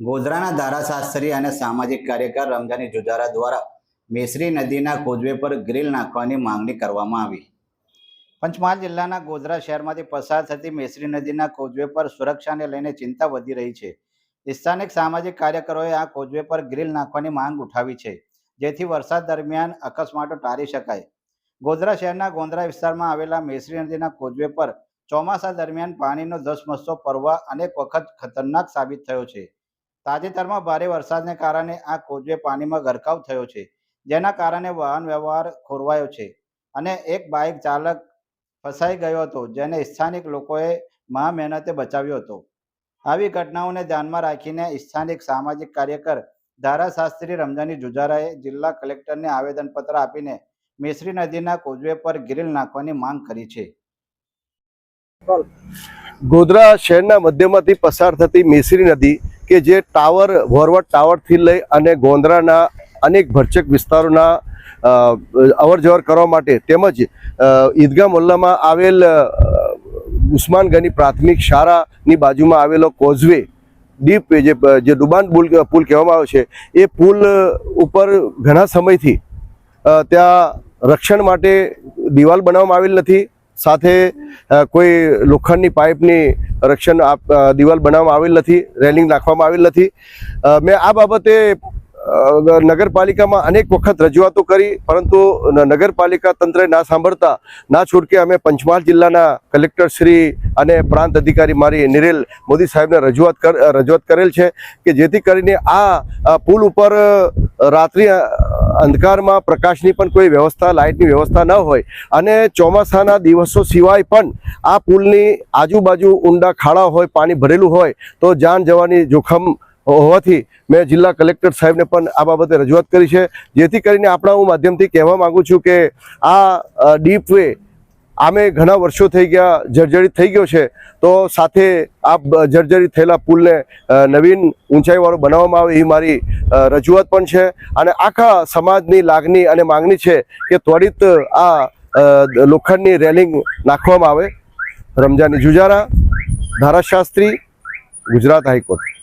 ગોધરાના ધારાશાસ્ત્રી અને સામાજિક કાર્યકર રમજાની જુજારા દ્વારા મેસરી નદીના કોઝવે પર ગ્રીલ નાખવાની માંગણી કરવામાં આવી. પંચમહાલ જિલ્લાના ગોધરા શહેરમાંથી પસાર થતી મેસરી નદીના કોઝવે પર સુરક્ષાને લઈને ચિંતા વધી રહી છે. સ્થાનિક સામાજિક કાર્યકરોએ આ કોઝવે પર ગ્રીલ નાખવાની માંગ ઉઠાવી છે, જેથી વરસાદ દરમિયાન અકસ્માતો ટાળી શકાય. ગોધરા શહેરના ગોંદરા વિસ્તારમાં આવેલા મેસરી નદીના કોઝવે પર ચોમાસા દરમિયાન પાણીનો ધસમસતો પરવા અનેક વખત ખતરનાક સાબિત થયો છે. તાજેતરમાં ભારે વરસાદને કારણે આ કોઝવે પાણીમાં ગરકાવ થયો છે, જેના કારણે વાહન વ્યવહાર ખોરવાયો છે અને એક બાઇક ચાલક ફસાઈ ગયો હતો, જેને સ્થાનિક લોકોએ મહા મહેનતે બચાવ્યો હતો. આવી ઘટનાઓને ધ્યાનમાં રાખીને સ્થાનિક સામાજિક કાર્યકર ધારાશાસ્ત્રી રમજાની જુજારાએ જિલ્લા કલેક્ટરને આવેદનપત્ર આપીને મેસરી નદીના કોઝવે પર ગ્રીલ નાખવાની માંગ કરી છે. ગોધરા શહેરના મધ્યમાંથી પસાર થતી મેસરી નદી કે જે ટાવર, વોરવટ ટાવરથી લઈ અને ગોંદરાના અનેક ભરચક વિસ્તારોના અવર કરવા માટે તેમજ ઈદગાહ મોલ્લામાં આવેલ ઉસ્માન ગની પ્રાથમિક શાળાની બાજુમાં આવેલો કોઝવે ડીપ જે જે ડુબાન પુલ પુલ કહેવામાં આવે છે, એ પુલ ઉપર ઘણા સમયથી ત્યાં રક્ષણ માટે દિવાલ બનાવવામાં આવેલ નથી. સાથે કોઈ લોખંડની પાઇપની રક્ષણ આપ- દિવાલ બનાવવામાં આવેલ નથી, રેલિંગ નાખવામાં આવેલ નથી. મેં આ બાબતે નગરપાલિકામાં અનેક વખત રજૂઆતો કરી, પરંતુ નગરપાલિકા તંત્રે ના સાંભળતા, ના છૂટકે અમે પંચમહાલ જિલ્લાના કલેક્ટર શ્રી અને પ્રાંત અધિકારી મારી નિરેલ મોદી સાહેબને રજૂઆત કર, રજૂઆત કરેલ છે કે જેથી કરીને આ પુલ ઉપર રાત્રિ અંધકારમાં પ્રકાશની પણ કોઈ વ્યવસ્થા, લાઇટની વ્યવસ્થા ન હોય. અને ચોમાસાના દિવસો સિવાય પણ આ પુલની આજુબાજુ ઊંડા ખાડા હોય, પાણી ભરેલું હોય, તો જાન જવાની જોખમ હોવાથી મેં જિલ્લા કલેક્ટર સાહેબને પણ આ બાબતે રજૂઆત કરી છે. જેથી કરીને આપણા હું માધ્યમથી કહેવા માગું છું કે આ ડીપ વે આમે ઘણા વર્ષો થઈ ગયા જર્જરિત થઈ ગયો છે. તો સાથે આ જર્જરિત થયેલા પુલને નવીન ઊંચાઈવાળો બનાવવામાં આવે એ મારી રજૂઆત પણ છે. અને આખા સમાજની લાગણી અને માંગણી છે કે ત્વરિત આ લોખંડની રેલિંગ નાખવામાં આવે. રમજાની જુજારા, ધારાશાસ્ત્રી, ગુજરાત હાઈકોર્ટ.